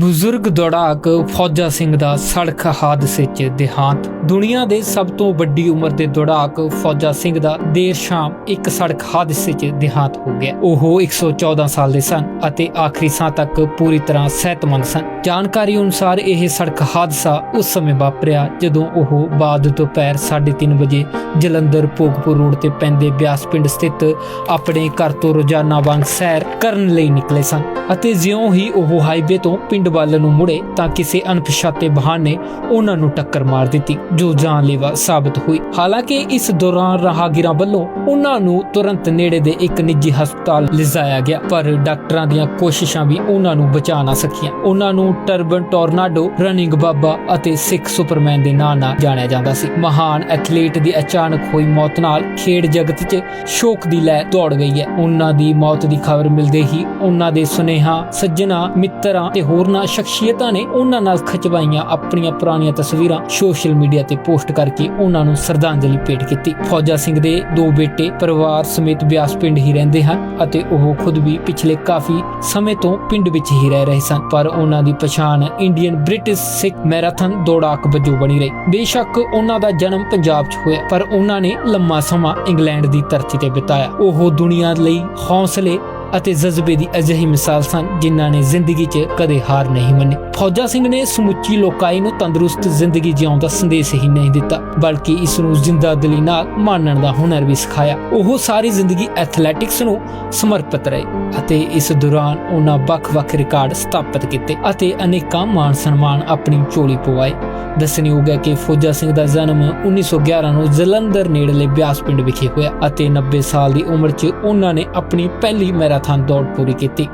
ਬਜ਼ੁਰਗ ਦੌੜਾਕ ਫੌਜਾ ਸਿੰਘ ਦਾ ਸੜਕ ਹਾਦਸੇ 'ਚ ਦੇਹਾਂਤ। ਦੁਨੀਆ ਦੇ ਸਭ ਤੋਂ ਵੱਡੀ ਉਮਰ ਦੇ ਦੌੜਾਕ ਫੌਜਾ ਸਿੰਘ ਦਾ ਦੇਰ ਸ਼ਾਮ ਇੱਕ ਸੜਕ ਹਾਦਸੇ 'ਚ ਦੇਹਾਂਤ ਹੋ ਗਿਆ। ਉਹ 114 ਸਾਲ ਦੇ ਸਨ ਅਤੇ ਆਖਰੀ ਸਾਹ ਤੱਕ ਪੂਰੀ ਤਰ੍ਹਾਂ ਸਿਹਤਮੰਦ ਸਨ। ਜਾਣਕਾਰੀ ਅਨੁਸਾਰ ਇਹ ਸੜਕ ਹਾਦਸਾ ਉਸ ਸਮੇਂ ਵਾਪਰਿਆ ਜਦੋਂ ਉਹ ਬਾਅਦ ਦੁਪਹਿਰ 3:30 ਵਜੇ ਜਲੰਧਰ ਭੋਗਪੁਰ ਰੋਡ ਤੇ ਪੈਂਦੇ ਬਿਆਸ ਪਿੰਡ ਸਥਿਤ ਆਪਣੇ ਘਰ ਤੋਂ ਰੋਜ਼ਾਨਾ ਵਾਂਗ ਸੈਰ ਕਰਨ ਲਈ ਨਿਕਲੇ ਸਨ ਅਤੇ ਜਿਉਂ ਹੀ ਉਹ ਹਾਈਵੇ ਤੋਂ ਪਿੰਡ ਵੱਲ ਨੂੰ ਮੁੜੇ ਤਾਂ ਕਿਸੇ ਅਣਪਛਾਤੇ ਵਾਹਨ ਨੇ ਉਹਨਾਂ ਨੂੰ ਟੱਕਰ ਮਾਰ ਦਿੱਤੀ, ਜੋ ਜਾਨਲੇਵਾ ਸਾਬਤ ਹੋਈ। ਹਾਲਾਂਕਿ ਇਸ ਦੌਰਾਨ ਰਾਹਗੀਰਾਂ ਵੱਲੋਂ ਉਹਨਾਂ ਨੂੰ ਤੁਰੰਤ ਨੇੜੇ ਦੇ ਇੱਕ ਨਿੱਜੀ ਹਸਪਤਾਲ ਲਿਜਾਇਆ ਗਿਆ, ਪਰ ਡਾਕਟਰਾਂ ਦੀਆਂ ਕੋਸ਼ਿਸ਼ਾਂ ਵੀ ਉਹਨਾਂ ਨੂੰ ਬਚਾ ਨਾ ਸਕੀਆਂ। ਉਹਨਾਂ ਨੂੰ ਟਰਬਨ ਟੋਰਨਾਡੋ, ਰਨਿੰਗ ਬਾਬਾ ਅਤੇ ਸਿੱਖ ਸੁਪਰਮੈਨ ਦੇ ਨਾਂ ਨਾਲ ਜਾਣਿਆ ਜਾਂਦਾ ਸੀ। ਮਹਾਨ ਐਥਲੀਟ ਦੀ ਅਚਾਨਕ ਹੋਈ ਮੌਤ ਨਾਲ ਖੇਡ ਜਗਤ 'ਚ ਸ਼ੋਕ ਦੀ ਲਹਿਰ ਦੌੜ ਗਈ ਹੈ। ਉਹਨਾਂ ਦੀ ਮੌਤ ਦੀ ਖਬਰ ਮਿਲਦੇ ਹੀ ਉਹਨਾਂ ਦੇ ਸੁਨੇਹਾ, ਸੱਜਣਾ, ਮਿੱਤਰਾਂ ਤੇ ਹੋਰਨਾਂ ਸ਼ਖਸੀਅਤਾਂ ਨੇ ਉਹਨਾਂ ਨਾਲ ਖਿਚਵਾਈਆਂ ਆਪਣੀਆਂ ਪੁਰਾਣੀਆਂ ਤਸਵੀਰਾਂ ਸੋਸ਼ਲ ਮੀਡੀਆ ਤੇ ਪੋਸਟ ਕਰਕੇ ਉਹਨਾਂ ਨੂੰ ਸ਼ਰਧਾਂਜਲੀ ਭੇਟ ਕੀਤੀ। ਫੌਜਾ ਸਿੰਘ ਦੇ ਦੋ ਬੇਟੇ ਪਰਿਵਾਰ ਸਮੇਤ ਬਿਆਸ ਪਿੰਡ ਹੀ ਰਹਿੰਦੇ ਹਨ ਅਤੇ ਉਹ ਖੁਦ ਵੀ ਪਿਛਲੇ ਕਾਫੀ ਸਮੇਂ ਤੋਂ ਪਿੰਡ ਵਿੱਚ ਹੀ ਰਹਿ ਰਹੇ ਸਨ, ਪਰ ਉਹਨਾਂ ਦੀ ਪਛਾਣ ਇੰਡੀਅਨ ਬ੍ਰਿਟਿਸ਼ ਸਿੱਖ ਮੈਰਾਥਨ ਦੌੜਾਕ ਵਜੋਂ ਬਣੀ ਰਹੀ। ਬੇਸ਼ੱਕ ਉਹਨਾਂ ਦਾ ਜਨਮ ਪੰਜਾਬ 'ਚ ਹੋਇਆ, ਪਰ ਉਹਨਾਂ ਨੇ ਲੰਮਾ ਸਮਾਂ ਇੰਗਲੈਂਡ ਦੀ ਧਰਤੀ ਤੇ ਬਿਤਾਇਆ। ਉਹ ਦੁਨੀਆ ਲਈ ਹੌਸਲੇ ਅਤੇ ਜਜ਼ਬੇ ਦੀ ਅਜਿਹੀ ਮਿਸਾਲ ਸਨ ਜਿਨ੍ਹਾਂ ਨੇ ਜ਼ਿੰਦਗੀ 'ਚ ਕਦੇ ਹਾਰ ਨਹੀਂ ਮੰਨੀ। ਫੌਜਾ ਸਿੰਘ ਨੇ ਸਮੁੱਚੀ ਲੋਕਾਈ ਨੂੰ ਤੰਦਰੁਸਤ ਜ਼ਿੰਦਗੀ ਜਿਉਣ ਦਾ ਸੰਦੇਸ਼ ਹੀ ਨਹੀਂ ਦਿੱਤਾ, ਬਲਕਿ ਇਸ ਨੂੰ ਜ਼ਿੰਦਾ ਦਿਲੀ ਨਾਲ ਮਾਣਨ ਦਾ ਹੁਨਰ ਵੀ ਸਿਖਾਇਆ। ਉਹ ਸਾਰੀ ਜ਼ਿੰਦਗੀ ਐਥਲੈਟਿਕਸ ਨੂੰ ਸਮਰਪਿਤ ਰਹੇ ਅਤੇ ਇਸ ਦੌਰਾਨ ਉਹਨਾਂ ਵੱਖ-ਵੱਖ ਰਿਕਾਰਡ ਸਥਾਪਿਤ ਕੀਤੇ ਅਤੇ ਅਨੇਕਾਂ ਮਾਣ ਸਨਮਾਨ ਆਪਣੀ ਝੋਲੀ ਪਵਾਏ। ਦੱਸਣਯੋਗ ਹੈ ਕਿ ਫੌਜਾ ਸਿੰਘ ਦਾ ਜਨਮ 1911 ਨੂੰ ਜਲੰਧਰ ਨੇੜਲੇ ਬਿਆਸ ਪਿੰਡ ਵਿਖੇ ਹੋਇਆ ਅਤੇ 90 ਸਾਲ ਦੀ ਉਮਰ 'ਚ ਉਹਨਾਂ ਨੇ ਆਪਣੀ ਪਹਿਲੀ ਮੈਰਾਥਨ ਦੌੜ ਪੂਰੀ ਕੀਤੀ।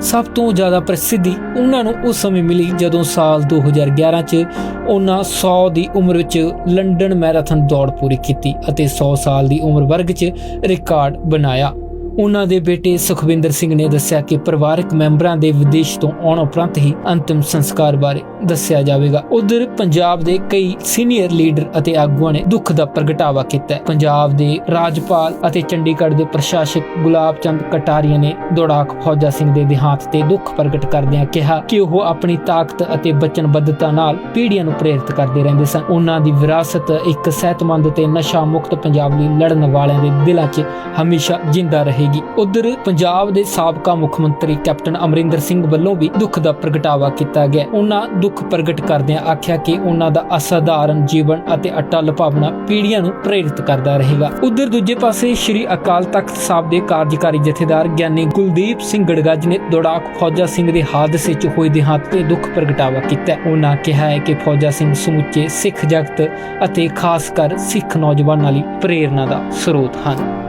ਸਭ ਤੋਂ ਜ਼ਿਆਦਾ ਪ੍ਰਸਿੱਧੀ ਉਹਨਾਂ ਨੂੰ ਉਸ ਸਮੇਂ ਮਿਲੀ ਜਦੋਂ ਸਾਲ 2011 'ਚ ਉਹਨਾਂ 100 ਦੀ ਉਮਰ ਵਿੱਚ ਲੰਡਨ ਮੈਰਾਥਨ ਦੌੜ ਪੂਰੀ ਕੀਤੀ ਅਤੇ 100 ਸਾਲ ਦੀ ਉਮਰ ਵਰਗ 'ਚ ਰਿਕਾਰਡ ਬਣਾਇਆ। ਉਹਨਾਂ ਦੇ ਬੇਟੇ ਸੁਖਵਿੰਦਰ ਸਿੰਘ ਨੇ ਦੱਸਿਆ ਕਿ ਪਰਿਵਾਰਕ ਮੈਂਬਰਾਂ ਦੇ ਵਿਦੇਸ਼ ਤੋਂ ਆਉਣ ਉਪਰੰਤ ਹੀ ਅੰਤਿਮ ਸੰਸਕਾਰ ਬਾਰੇ ਦੱਸਿਆ ਜਾਵੇਗਾ। ਉਧਰ ਪੰਜਾਬ ਦੇ ਕਈ ਸੀਨੀਅਰ ਲੀਡਰ ਅਤੇ ਆਗੂਆਂ ਨੇ ਦੁੱਖ ਦਾ ਪ੍ਰਗਟਾਵਾ ਕੀਤਾ ਪੰਜਾਬ ਦੇ ਰਾਜਪਾਲ ਅਤੇ ਚੰਡੀਗੜ੍ਹ ਦੇ ਪ੍ਰਸ਼ਾਸਕ ਗੁਲਾਬ ਚੰਦ ਕਟਾਰੀਆ ਨੇ ਦੌੜਾਕ ਫੌਜਾ ਸਿੰਘ ਦੇ ਦੇਹਾਂਤ ਤੇ ਦੁੱਖ ਪ੍ਰਗਟ ਕਰਦਿਆਂ ਕਿਹਾ ਕਿ ਉਹ ਆਪਣੀ ਤਾਕਤ ਅਤੇ ਬਚਨਬੱਧਤਾ ਨਾਲ ਪੀੜ੍ਹੀਆਂ ਨੂੰ ਪ੍ਰੇਰਿਤ ਕਰਦੇ ਰਹਿੰਦੇ ਸਨ। ਉਹਨਾਂ ਦੀ ਵਿਰਾਸਤ ਇੱਕ ਸਿਹਤਮੰਦ ਤੇ ਨਸ਼ਾ ਮੁਕਤ ਪੰਜਾਬ ਲਈ ਲੜਨ ਵਾਲਿਆਂ ਦੇ ਦਿਲਾਂ 'ਚ ਹਮੇਸ਼ਾ ਜਿੰਦਾ ਰਹੇਗੀ। ਉਧਰ ਪੰਜਾਬ ਦੇ ਸਾਬਕਾ ਮੁੱਖ ਮੰਤਰੀ ਕੈਪਟਨ ਅਮਰਿੰਦਰ ਸਿੰਘ ਵੱਲੋਂ ਵੀ ਦੁੱਖ ਦਾ ਪ੍ਰਗਟਾਵਾ ਕੀਤਾ ਗਿਆ। ਉਹਨਾਂ ਦੁੱਖ ਪ੍ਰਗਟ ਕਰਦਿਆਂ ਆਖਿਆ ਕਿ ਉਹਨਾਂ ਦਾ ਅਸਾਧਾਰਨ ਜੀਵਨ ਅਤੇ ਅਟਲ ਭਾਵਨਾ ਪੀੜ੍ਹੀਆਂ ਨੂੰ ਪ੍ਰੇਰਿਤ ਕਰਦਾ ਰਹੇਗਾ। ਉਧਰ ਦੂਜੇ ਪਾਸੇ ਸ੍ਰੀ ਅਕਾਲ ਤਖਤ ਸਾਹਿਬ ਦੇ ਕਾਰਜਕਾਰੀ ਜਥੇਦਾਰ ਗਿਆਨੀ ਕੁਲਦੀਪ ਸਿੰਘ ਗੜਗੱਜ ਨੇ ਦੌੜਾਕ ਫੌਜਾ ਸਿੰਘ ਦੇ ਹਾਦਸੇ 'ਚ ਹੋਏ ਦੇਹਾਂਤ ਤੇ ਦੁੱਖ ਪ੍ਰਗਟਾਵਾ ਕੀਤਾ। ਉਹਨਾਂ ਕਿਹਾ ਹੈ ਕਿ ਫੌਜਾ ਸਿੰਘ ਸਮੁੱਚੇ ਸਿੱਖ ਜਗਤ ਅਤੇ ਖਾਸ ਕਰ ਸਿੱਖ ਨੌਜਵਾਨਾਂ ਲਈ ਪ੍ਰੇਰਨਾ ਦਾ ਸਰੋਤ ਹਨ।